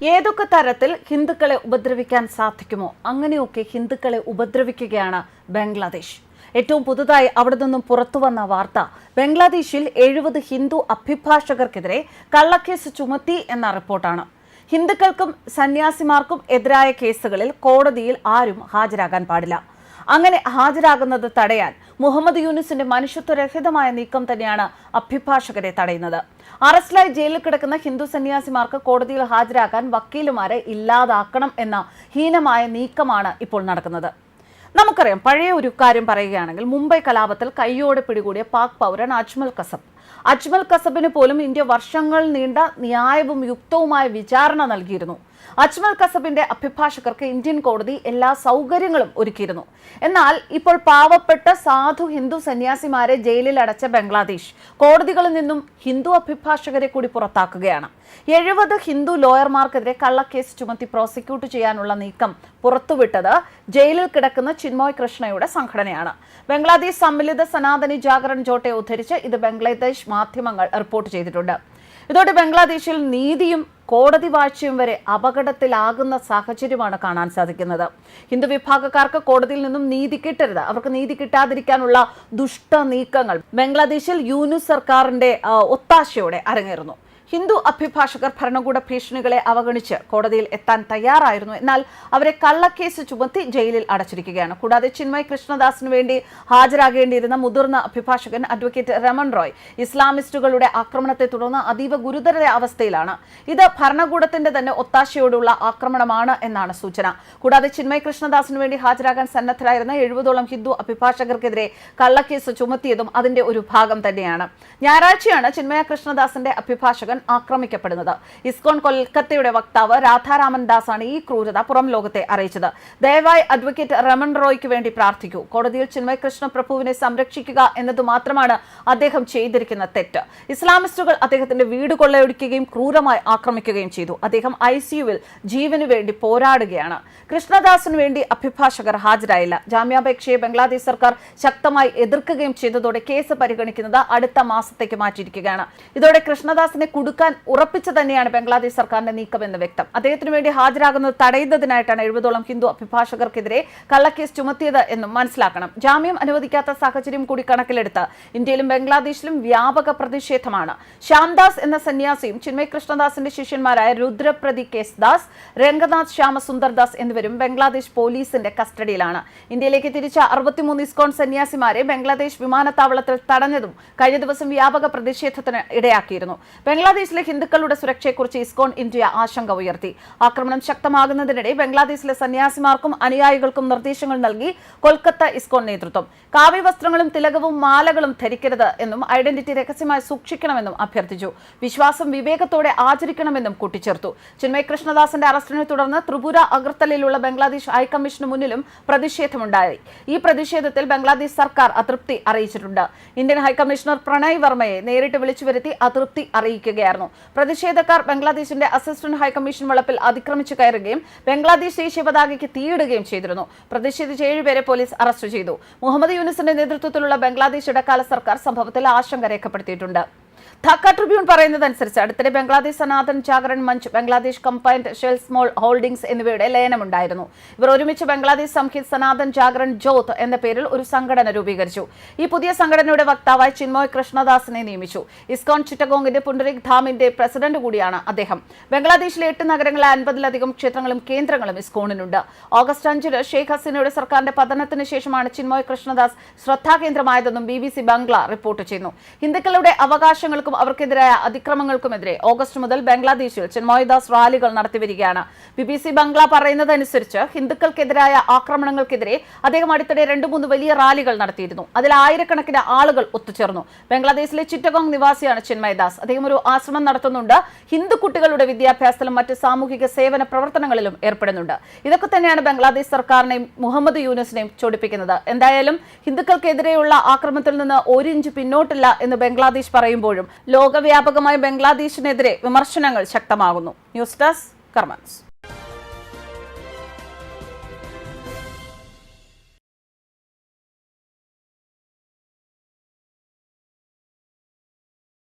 ഏതൊക്കെ തരത്തിൽ ഹിന്ദുക്കളെ ഉപദ്രവിക്കാൻ സാധിക്കുമോ? അങ്ങനെയൊക്കെ ഹിന്ദുക്കളെ ഉപദ്രവിക്കുകയാണ് ബംഗ്ലാദേശ്. ഏറ്റവും പുതുതായി അവിടെ നിന്നും പുറത്തു വന്ന വാർത്ത ബംഗ്ലാദേശിൽ എഴുപത് ഹിന്ദു അഭിഭാഷകർക്കെതിരെ കള്ളക്കേസ് ചുമത്തി എന്ന റിപ്പോർട്ടാണ്. ഹിന്ദുക്കൾക്കും സന്യാസിമാർക്കും എതിരായ കേസുകളിൽ കോടതിയിൽ ആരും ഹാജരാകാൻ പാടില്ല. അങ്ങനെ ഹാജരാകുന്നത് തടയാൻ മുഹമ്മദ് യൂനിസിന്റെ മനുഷ്യത്വരഹിതമായ നീക്കം തന്നെയാണ് അഭിഭാഷകരെ തടയുന്നത്. അറസ്റ്റിലായി ജയിലിൽ കിടക്കുന്ന ഹിന്ദു സന്യാസിമാർക്ക് കോടതിയിൽ ഹാജരാക്കാൻ വക്കീലുമാരെ ഇല്ലാതാക്കണം എന്ന ഹീനമായ നീക്കമാണ് ഇപ്പോൾ നടക്കുന്നത്. നമുക്കറിയാം പഴയ ഒരു കാര്യം പറയുകയാണെങ്കിൽ മുംബൈ കലാപത്തിൽ കയ്യോടെ പിടികൂടിയ പാക് പൗരൻ അജ്മൽ കസബ്. അജ്മൽ കസബിന് പോലും ഇന്ത്യ വർഷങ്ങൾ നീണ്ട ന്യായവും യുക്തവുമായ വിചാരണ നൽകിയിരുന്നു. അജ്മൽ കസബിന്റെ അഭിഭാഷകർക്ക് ഇന്ത്യൻ കോടതി എല്ലാ സൗകര്യങ്ങളും ഒരുക്കിയിരുന്നു. എന്നാൽ ഇപ്പോൾ പാവപ്പെട്ട സാധു ഹിന്ദു സന്യാസിമാരെ ജയിലിൽ അടച്ച ബംഗ്ലാദേശ് കോടതികളിൽ നിന്നും ഹിന്ദു അഭിഭാഷകരെ കൂടി പുറത്താക്കുകയാണ്. എഴുപത് ഹിന്ദു ലോയർമാർക്കെതിരെ കള്ളക്കേസ് ചുമത്തി പ്രോസിക്യൂട്ട് ചെയ്യാനുള്ള നീക്കം പുറത്തുവിട്ടത് ജയിലിൽ കിടക്കുന്ന ചിന്മോയ് കൃഷ്ണയുടെ സംഘടനയാണ്. ബംഗ്ലാദേശ് സമ്മിലിത സനാതനി ജാഗരൺ ജോട്ടെ ഉദ്ധരിച്ച് ഇത് ബംഗ്ലാദേശ് മാധ്യമങ്ങൾ റിപ്പോർട്ട് ചെയ്തിട്ടുണ്ട്. ഇതോടെ ബംഗ്ലാദേശിൽ നീതിയും കോടതി വാഴ്ചയും വരെ അപകടത്തിലാകുന്ന സാഹചര്യമാണ് കാണാൻ സാധിക്കുന്നത്. ഹിന്ദു വിഭാഗക്കാർക്ക് കോടതിയിൽ നിന്നും നീതി കിട്ടരുത്. അവർക്ക് നീതി കിട്ടാതിരിക്കാനുള്ള ദുഷ്ട നീക്കങ്ങൾ ബംഗ്ലാദേശിൽ യൂനുസ് സർക്കാരിന്റെ ഒത്താശയോടെ അരങ്ങേറുന്നു. ഹിന്ദു അഭിഭാഷകർ ഭരണകൂട ഭീഷണികളെ അവഗണിച്ച് കോടതിയിൽ എത്താൻ തയ്യാറായിരുന്നു. എന്നാൽ അവരെ കള്ളക്കേസ് ചുമത്തി ജയിലിൽ അടച്ചിരിക്കുകയാണ്. കൂടാതെ ചിന്മയ് കൃഷ്ണദാസിന് വേണ്ടി ഹാജരാകേണ്ടിയിരുന്ന മുതിർന്ന അഭിഭാഷകൻ അഡ്വക്കേറ്റ് രമൺ റോയ് ഇസ്ലാമിസ്റ്റുകളുടെ ആക്രമണത്തെ തുടർന്ന് അതീവ ഗുരുതര അവസ്ഥയിലാണ്. ഇത് ഭരണകൂടത്തിന്റെ തന്നെ ഒത്താശയോടുള്ള ആക്രമണമാണ് എന്നാണ് സൂചന. കൂടാതെ ചിന്മയ് കൃഷ്ണദാസിന് വേണ്ടി ഹാജരാകാൻ സന്നദ്ധരായിരുന്ന എഴുപതോളം ഹിന്ദു അഭിഭാഷകർക്കെതിരെ കള്ളക്കേസ് ചുമത്തിയതും അതിന്റെ ഒരു ഭാഗം തന്നെയാണ്. ഞായറാഴ്ചയാണ് ചിന്മയ കൃഷ്ണദാസിന്റെ അഭിഭാഷകൻ ആക്രമിക്കപ്പെടുന്നത്. ഇസ്കോൺ കൊൽക്കത്തയുടെ വക്താവ് രാധാരാമൻ ദാസാണ് ഈ ക്രൂരത പുറം ലോകത്തെ അറിയിച്ചത്. ദയവായി അഡ്വക്കേറ്റ് രമൺ റോയ്ക്ക് വേണ്ടി പ്രാർത്ഥിക്കൂ. കോടതിയിൽ ചിന്മയ കൃഷ്ണ പ്രഭുവിനെ സംരക്ഷിക്കുക എന്നത് മാത്രമാണ് അദ്ദേഹം ചെയ്തിരിക്കുന്ന തെറ്റ്. ഇസ്ലാമിസ്റ്റുകൾ അദ്ദേഹത്തിന്റെ വീട് കൊള്ളയൊടിക്കുകയും ക്രൂരമായി ആക്രമിക്കുകയും ചെയ്തു. അദ്ദേഹം ഐ സിയുവിൽ ജീവന് വേണ്ടി പോരാടുകയാണ്. കൃഷ്ണദാസിന് വേണ്ടി അഭിഭാഷകർ ഹാജരായില്ല. ജാമ്യാപേക്ഷയെ ബംഗ്ലാദേശ് സർക്കാർ ശക്തമായി എതിർക്കുകയും ചെയ്തതോടെ കേസ് പരിഗണിക്കുന്നത് അടുത്ത മാസത്തേക്ക് മാറ്റിയിരിക്കുകയാണ്. ഇതോടെ കൃഷ്ണദാസിനെ കുടുക്കാൻ ഉറപ്പിച്ചു തന്നെയാണ് ബംഗ്ലാദേശ് സർക്കാരിന്റെ നീക്കമെന്ന് വ്യക്തം. അദ്ദേഹത്തിന് വേണ്ടി ഹാജരാകുന്നത് തടയുന്നതിനായിട്ടാണ് എഴുപതോളം ഹിന്ദു അഭിഭാഷകർക്കെതിരെ കള്ളക്കേസ് ചുമത്തിയത് എന്നും മനസ്സിലാക്കണം. ജാമ്യം അനുവദിക്കാത്ത സാഹചര്യം കൂടി കണക്കിലെടുത്ത് ഇന്ത്യയിലും ബംഗ്ലാദേശിലും വ്യാപക പ്രതിഷേധമാണ്. ശ്യാംദാസ് എന്ന സന്യാസിയും ചിന്മയ് കൃഷ്ണദാസിന്റെ ശിഷ്യന്മാരായ രുദ്രപ്രതി കേസ് ദാസ് രംഗനാഥ് ശ്യാമസുന്ദർ ദാസ് എന്നിവരും ബംഗ്ലാദേശ് പോലീസിന്റെ കസ്റ്റഡിയിലാണ്. ഇന്ത്യയിലേക്ക് തിരിച്ച അറുപത്തിമൂന്ന് ഇസ്കോൺ സന്യാസിമാരെ ബംഗ്ലാദേശ് വിമാനത്താവളത്തിൽ തടഞ്ഞതും കഴിഞ്ഞ ദിവസം വ്യാപക പ്രതിഷേധത്തിന് ഇടയാക്കിയിരുന്നു. ബംഗ്ലാദേശിലെ ഹിന്ദുക്കളുടെ സുരക്ഷയെക്കുറിച്ച് ഇസ്കോൺ ഇന്ത്യ ആശങ്ക ഉയർത്തി. ആക്രമണം ശക്തമാകുന്നതിനിടെ ബംഗ്ലാദേശിലെ സന്യാസിമാർക്കും അനുയായികൾക്കും നിർദ്ദേശങ്ങൾ നൽകി കൊൽക്കത്ത ഇസ്കോൺ നേതൃത്വം. കാവ്യ വസ്ത്രങ്ങളും തിലകവും മാലകളും ധരിക്കരുത് എന്നും ഐഡന്റിറ്റി രഹസ്യമായി സൂക്ഷിക്കണമെന്നും അഭ്യർത്ഥിച്ചു. വിശ്വാസം വിവേകത്തോടെ ആചരിക്കണമെന്നും കൂട്ടിച്ചേർത്തു. ചിന്മയ് കൃഷ്ണദാസിന്റെ അറസ്റ്റിനെ തുടർന്ന് ത്രിപുര അഗർത്തലയിലുള്ള ബംഗ്ലാദേശ് ഹൈക്കമ്മീഷന് മുന്നിലും പ്രതിഷേധമുണ്ടായി. ഈ പ്രതിഷേധത്തിൽ ബംഗ്ലാദേശ് സർക്കാർ അതൃപ്തി അറിയിച്ചിട്ടുണ്ട്. ഇന്ത്യൻ ഹൈക്കമ്മീഷണർ പ്രണയ് വർമ്മയെ നേരിട്ട് വിളിച്ചു വരുത്തി അതൃപ്തി അറിയിക്കുകയായിരുന്നു. പ്രതിഷേധക്കാർ ബംഗ്ലാദേശിന്റെ അസിസ്റ്റന്റ് ഹൈക്കമ്മീഷൻ വളപ്പിൽ അതിക്രമിച്ചു കയറുകയും ബംഗ്ലാദേശ് ദേശീയ പതാകയ്ക്ക് തീയിടുകയും ചെയ്തിരുന്നു. പ്രതിഷേധിച്ച ഏഴുപേരെ പോലീസ് അറസ്റ്റ് ചെയ്തു. മുഹമ്മദ് യൂനിസിന്റെ നേതൃത്വത്തിലുള്ള ബംഗ്ലാദേശ് ഇടക്കാല സർക്കാർ സംഭവത്തിൽ ആശങ്ക രേഖപ്പെടുത്തിയിട്ടുണ്ട്. ധാക്ക ട്രിബ്യൂൺ പറയുന്നതനുസരിച്ച് അടുത്തിടെ Bangladesh Sanatan Jagaran Manch Bangladesh combined shell small holdings എന്നിവയുടെ ലയനമുണ്ടായിരുന്നു. ഇവർ ഒരുമിച്ച് ബംഗ്ലാദേശ് സംഹിത് സനാതൻ ജാഗരൺ ജോത്ത് എന്ന പേരിൽ ഒരു സംഘടന രൂപീകരിച്ചു. ഈ പുതിയ സംഘടനയുടെ വക്താവായി ചിന്മോയ് കൃഷ്ണദാസിനെ നിയമിച്ചു. ഇസ്കോൺ ചിറ്റഗോങ്ങിന്റെ പുണ്ടരിക് ധാമിന്റെ പ്രസിഡന്റ് കൂടിയാണ് അദ്ദേഹം. ബംഗ്ലാദേശിലെ എട്ട് നഗരങ്ങളെ അൻപതിലധികം ക്ഷേത്രങ്ങളും കേന്ദ്രങ്ങളും ഇസ്കോണിനുണ്ട്. ഓഗസ്റ്റ് അഞ്ചിന് ഷെയ്ഖ് ഹസീനയുടെ സർക്കാരിന്റെ പതനത്തിന് ശേഷമാണ് Chinmoy Krishnadas ശ്രദ്ധാകേന്ദ്രമായതെന്നും B B C Bangla report ചെയ്യുന്നു. ഹിന്ദുക്കളുടെ അവകാശങ്ങൾക്കും അവർക്കെതിരായ അതിക്രമങ്ങൾക്കുമെതിരെ ഓഗസ്റ്റ് മുതൽ ബംഗ്ലാദേശിൽ ചിന്മോയ്ദാസ് റാലികൾ നടത്തിവരികയാണ് ബി ബി സി ബംഗ്ല പറയുന്നതനുസരിച്ച് ഹിന്ദുക്കൾക്കെതിരായ ആക്രമണങ്ങൾക്കെതിരെ അദ്ദേഹം അടുത്തിടെ രണ്ടു മൂന്ന് വലിയ റാലികൾ നടത്തിയിരുന്നു. അതിൽ ആയിരക്കണക്കിന് ആളുകൾ ഒത്തുചേർന്നു. ബംഗ്ലാദേശിലെ ചിറ്റഗോങ് നിവാസിയാണ് ചെന്മയദാസ് അദ്ദേഹം ഒരു ആശ്രമം നടത്തുന്നുണ്ട്. ഹിന്ദു കുട്ടികളുടെ വിദ്യാഭ്യാസത്തിലും മറ്റ് സാമൂഹിക സേവന പ്രവർത്തനങ്ങളിലും ഏർപ്പെടുന്നുണ്ട്. ഇതൊക്കെ തന്നെയാണ് ബംഗ്ലാദേശ് സർക്കാരിനെയും മുഹമ്മദ് യൂനസിനെയും ചൊടിപ്പിക്കുന്നത്. എന്തായാലും ഹിന്ദുക്കൾക്കെതിരെയുള്ള ആക്രമണത്തിൽ നിന്ന് ഒരു ഇഞ്ച് പിന്നോട്ടില്ല എന്ന് ബംഗ്ലാദേശ് പറയുമ്പോഴും ലോകവ്യാപകമായി ബംഗ്ലാദേശിനെതിരെ വിമർശനങ്ങൾ ശക്തമാകുന്നു. News desk കർമ്മൻസ്.